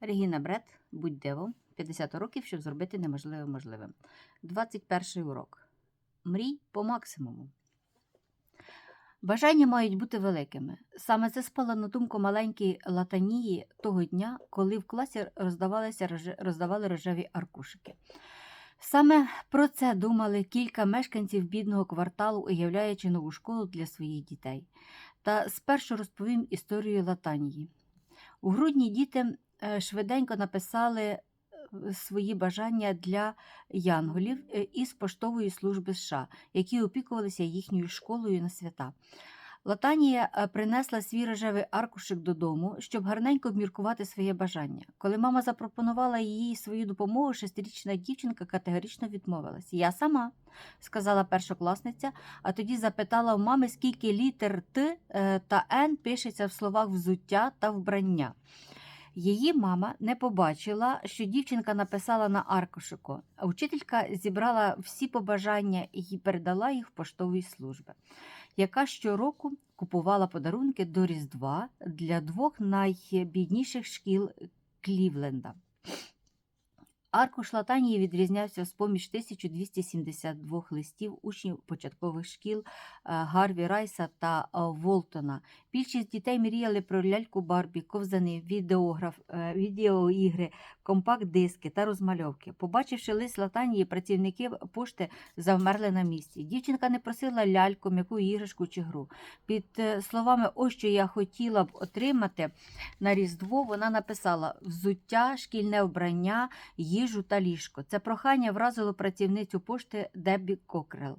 Регіна Бред, будь дивом, 50 років, щоб зробити неможливе можливим. 21 урок. Мрій по максимуму. Бажання мають бути великими. Саме це спало на думку маленькій Латанії того дня, коли в класі роздавалися, роздавали рожеві аркушики. Саме про це думали кілька мешканців бідного кварталу, уявляючи нову школу для своїх дітей. Та спершу розповім історію Латанії. У грудні діти швиденько написали е, свої бажання для янголів е, із поштової служби США, які опікувалися їхньою школою на свята. Латанія е, принесла свій рожевий аркушик додому, щоб гарненько обміркувати своє бажання. Коли мама запропонувала їй свою допомогу, шестирічна дівчинка категорично відмовилась. Я сама, сказала першокласниця, а тоді запитала у мами, скільки літер Т е, та Н пишеться в словах взуття та вбрання. Її мама не побачила, що дівчинка написала на аркушику, а вчителька зібрала всі побажання і передала їх в поштовій служби, яка щороку купувала подарунки до Різдва для двох найбідніших шкіл Клівленда. Аркуш Латанії відрізнявся з поміж 1272 листів учнів початкових шкіл е, Гарві Райса та е, Волтона. Більшість дітей мріяли про ляльку Барбі, ковзани, відеограф, е, відеоігри, компакт-диски та розмальовки. Побачивши лист Латанії, працівники пошти завмерли на місці. Дівчинка не просила ляльку, м'яку іграшку чи гру. Під словами Ось що я хотіла б отримати на Різдво, вона написала взуття, шкільне вбрання, їжу та ліжко. Це прохання вразило працівницю пошти Деббі Кокрел.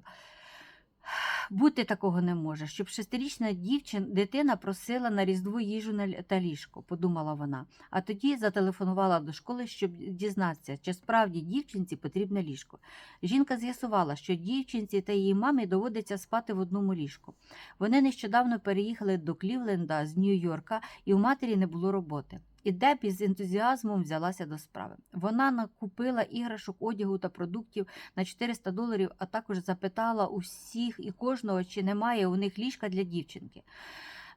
Бути такого не може, щоб шестирічна дівчин, дитина просила на різдво їжу та ліжко, подумала вона. А тоді зателефонувала до школи, щоб дізнатися, чи справді дівчинці потрібне ліжко. Жінка з'ясувала, що дівчинці та її мамі доводиться спати в одному ліжку. Вони нещодавно переїхали до Клівленда з Нью-Йорка, і у матері не було роботи. І Дебі з ентузіазмом взялася до справи. Вона накупила іграшок, одягу та продуктів на 400 доларів, а також запитала усіх і кожного, чи немає у них ліжка для дівчинки.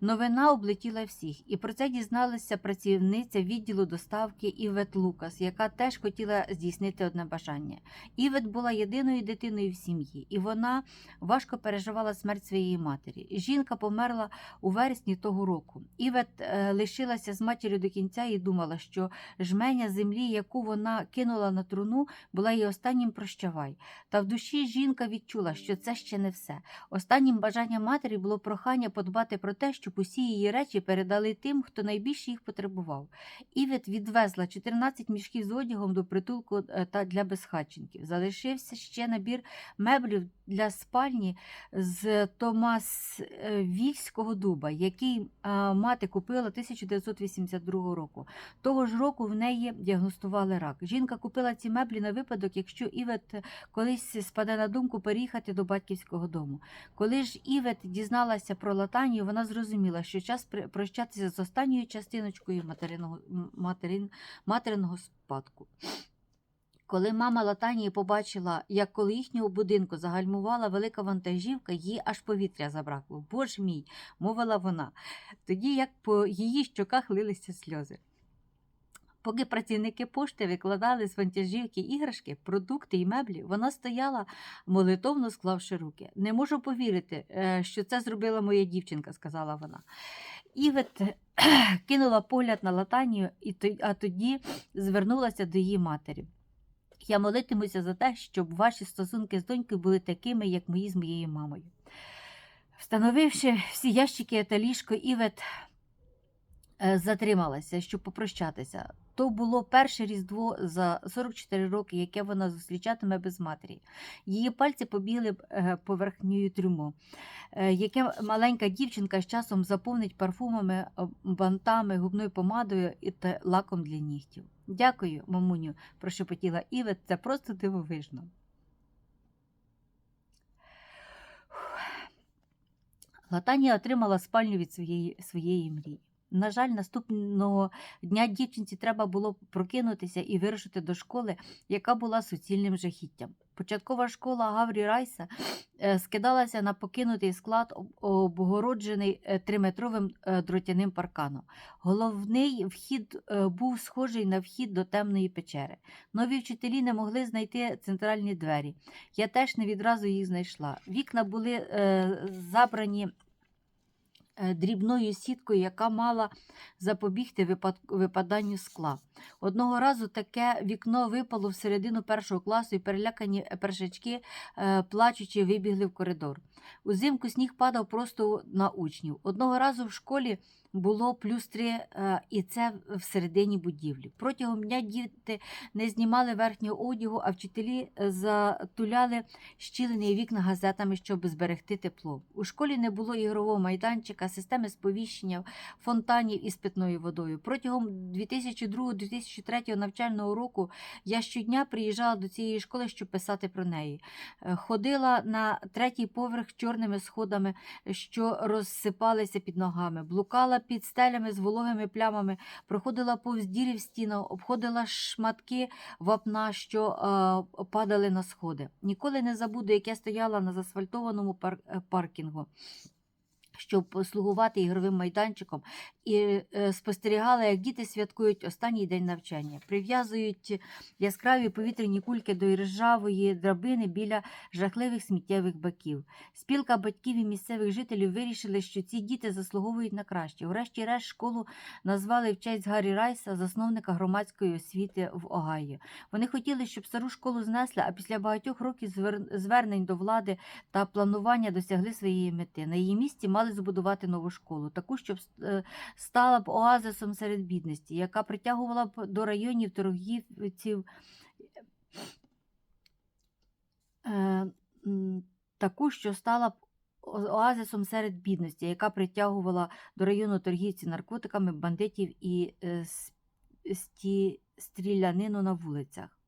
Новина облетіла всіх, і про це дізналася працівниця відділу доставки Івет Лукас, яка теж хотіла здійснити одне бажання. Івет була єдиною дитиною в сім'ї, і вона важко переживала смерть своєї матері. Жінка померла у вересні того року. Івет е, лишилася з матір'ю до кінця і думала, що жменя землі, яку вона кинула на труну, була її останнім прощавай. Та в душі жінка відчула, що це ще не все. Останнім бажанням матері було прохання подбати про те, щоб усі її речі передали тим, хто найбільше їх потребував. Івет відвезла 14 мішків з одягом до притулку е, та для безхатченків. Залишився ще набір меблів для спальні з Томасвільського дуба, який е, мати купила 1982 року. Того ж року в неї діагностували рак. Жінка купила ці меблі на випадок, якщо Івет колись спаде на думку переїхати до батьківського дому. Коли ж Івет дізналася про Латанію, вона зрозуміла, що час прощатися з останньою частиночкою материного, материн, материного спадку. Коли мама Латанії побачила, як коло їхнього будинку загальмувала велика вантажівка, їй аж повітря забракло. Боже мій, мовила вона, тоді як по її щоках лилися сльози. Поки працівники пошти викладали з вантажівки іграшки, продукти і меблі, вона стояла молитовно склавши руки. Не можу повірити, е, що це зробила моя дівчинка, сказала вона. Івет кинула погляд на латанію, а тоді звернулася до її матері. Я молитимуся за те, щоб ваші стосунки з донькою були такими, як мої з моєю мамою. Встановивши всі ящики та ліжко, Івет затрималася, щоб попрощатися. То було перше різдво за 44 роки, яке вона зустрічатиме без матері. Її пальці побігли е, поверхнею трюмо, е, яке маленька дівчинка з часом заповнить парфумами, е, бантами, губною помадою і лаком для нігтів. Дякую, мамуню, прошепотіла Івет, це просто дивовижно. Латанія отримала спальню від своєї, своєї мрії. На жаль, наступного дня дівчинці треба було прокинутися і вирушити до школи, яка була суцільним жахіттям. Початкова школа Гаврі Райса е, скидалася на покинутий склад, обгороджений е, триметровим е, дротяним парканом. Головний вхід був схожий на вхід до темної печери. Нові вчителі не могли знайти центральні двері. Я теж не відразу їх знайшла. Вікна були забрані дрібною сіткою, яка мала запобігти випад- випаданню скла. Одного разу таке вікно випало всередину першого класу, і перелякані першачки, е, плачучи, вибігли в коридор. Узимку сніг падав просто на учнів. Одного разу в школі було плюс три, е, і це всередині будівлі. Протягом дня діти не знімали верхнього одягу, а вчителі затуляли щілені вікна газетами, щоб зберегти тепло. У школі не було ігрового майданчика, системи сповіщення, фонтанів із питною водою. Протягом 2002-2003 навчального року я щодня приїжджала до цієї школи, щоб писати про неї. Е, Ходила на третій поверх чорними сходами, що розсипалися під ногами, блукала під стелями з вологими плямами, проходила повз дірів в стінах, обходила шматки вапна, що е, падали на сходи. Ніколи не забуду, як я стояла на засфальтованому пар- е, паркінгу. Щоб слугувати ігровим майданчиком, і е, спостерігала, як діти святкують останній день навчання, прив'язують яскраві повітряні кульки до ржавої драбини біля жахливих сміттєвих баків. Спілка батьків і місцевих жителів вирішили, що ці діти заслуговують на краще. Врешті-решт школу назвали в честь Гаррі Райса, засновника громадської освіти в Огайо. Вони хотіли, щоб стару школу знесли, а після багатьох років звер- звернень до влади та планування досягли своєї мети. На її місці мали збудувати нову школу, таку, щоб е, стала б оазисом серед бідності, яка притягувала б до районів торгівців. Е, таку, що стала б оазисом серед бідності, яка притягувала до району торгівців наркотиками, бандитів і е, стрілянину на вулицях.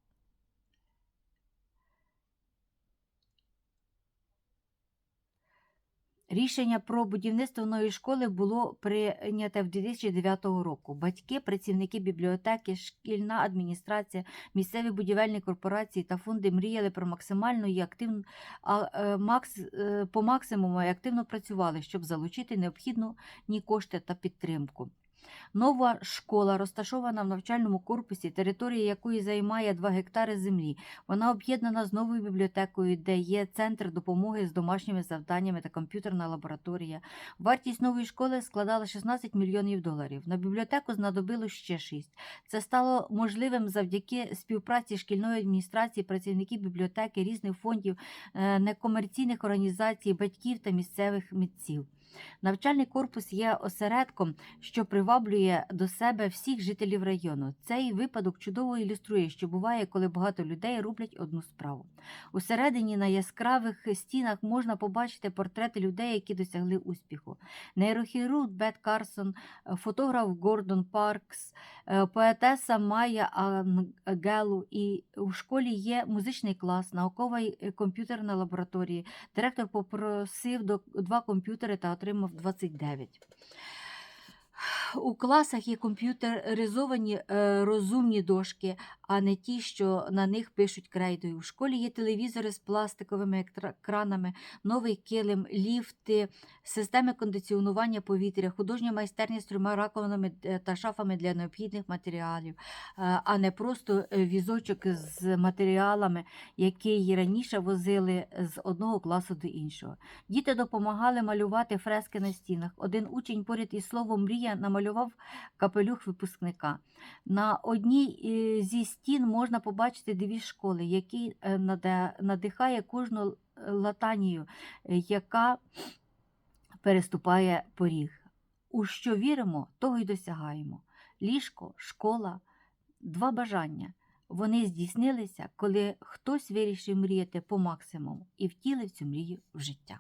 Рішення про будівництво нової школи було прийнято в 2009 року. Батьки, працівники бібліотеки, шкільна адміністрація, місцеві будівельні корпорації та фонди мріяли про максимальну і активну е, макс, е, по максимуму і активно працювали, щоб залучити необхідну ні кошти та підтримку. Нова школа розташована в навчальному корпусі, територія якої займає 2 гектари землі. Вона об'єднана з новою бібліотекою, де є центр допомоги з домашніми завданнями та комп'ютерна лабораторія. Вартість нової школи складала 16 мільйонів доларів. На бібліотеку знадобилось ще 6. Це стало можливим завдяки співпраці шкільної адміністрації, працівників бібліотеки, різних фондів, е, некомерційних організацій, батьків та місцевих митців. Навчальний корпус є осередком, що приваблює до себе всіх жителів району. Цей випадок чудово ілюструє, що буває, коли багато людей роблять одну справу. Усередині на яскравих стінах можна побачити портрети людей, які досягли успіху. Нейрохірург Бет Карсон, фотограф Гордон Паркс, е, поетеса Майя Ангелу. І у школі є музичний клас, наукова комп'ютерна лабораторія. Директор попросив два комп'ютери та 29. У класах є комп'ютеризовані е, розумні дошки, а не ті, що на них пишуть крейдою. У школі є телевізори з пластиковими екра- екранами, новий килим, ліфти, системи кондиціонування повітря, художня майстерня з трьома раковинами е, та шафами для необхідних матеріалів, е, а не просто візочок з матеріалами, які раніше возили з одного класу до іншого. Діти допомагали малювати фрески на стінах. Один учень поряд із словом мрія намалював капелюх випускника. На одній е, зі стін можна побачити дві школи, які е, надихає кожну латанію, е, яка переступає поріг. У що віримо, того й досягаємо. Ліжко, школа, два бажання. Вони здійснилися, коли хтось вирішив мріяти по максимуму і втілив цю мрію в життя.